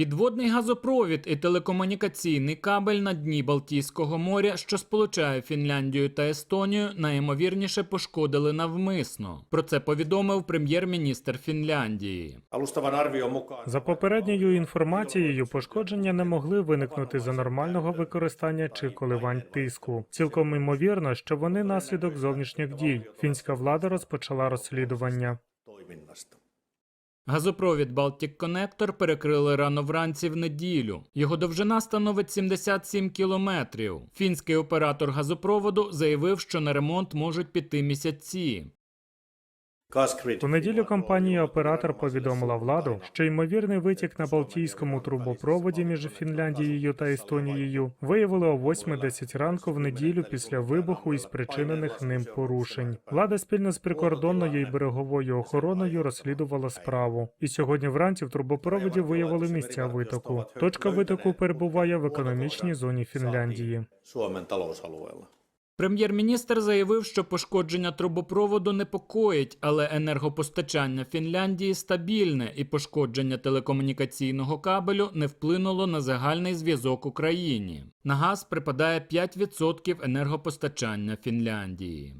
Підводний газопровід і телекомунікаційний кабель на дні Балтійського моря, що сполучає Фінляндію та Естонію, найімовірніше пошкодили навмисно. Про це повідомив прем'єр-міністр Фінляндії. За попередньою інформацією, пошкодження не могли виникнути за нормального використання чи коливань тиску. Цілком ймовірно, що вони наслідок зовнішніх дій. Фінська влада розпочала розслідування. Газопровід Baltic Connector перекрили рано вранці в неділю. Його довжина становить 77 кілометрів. Фінський оператор газопроводу заявив, що на ремонт можуть піти місяці. У неділю компанія оператор повідомила владу, що ймовірний витік на Балтійському трубопроводі між Фінляндією та Естонією виявили о 8.10 ранку в неділю після вибуху і спричинених ним порушень. Влада спільно з прикордонною і береговою охороною розслідувала справу. І сьогодні вранці в трубопроводі виявили місця витоку. Точка витоку перебуває в економічній зоні Фінляндії. Прем'єр-міністр заявив, що пошкодження трубопроводу непокоїть, але енергопостачання Фінляндії стабільне, і пошкодження телекомунікаційного кабелю не вплинуло на загальний зв'язок Україні. На газ припадає 5% енергопостачання Фінляндії.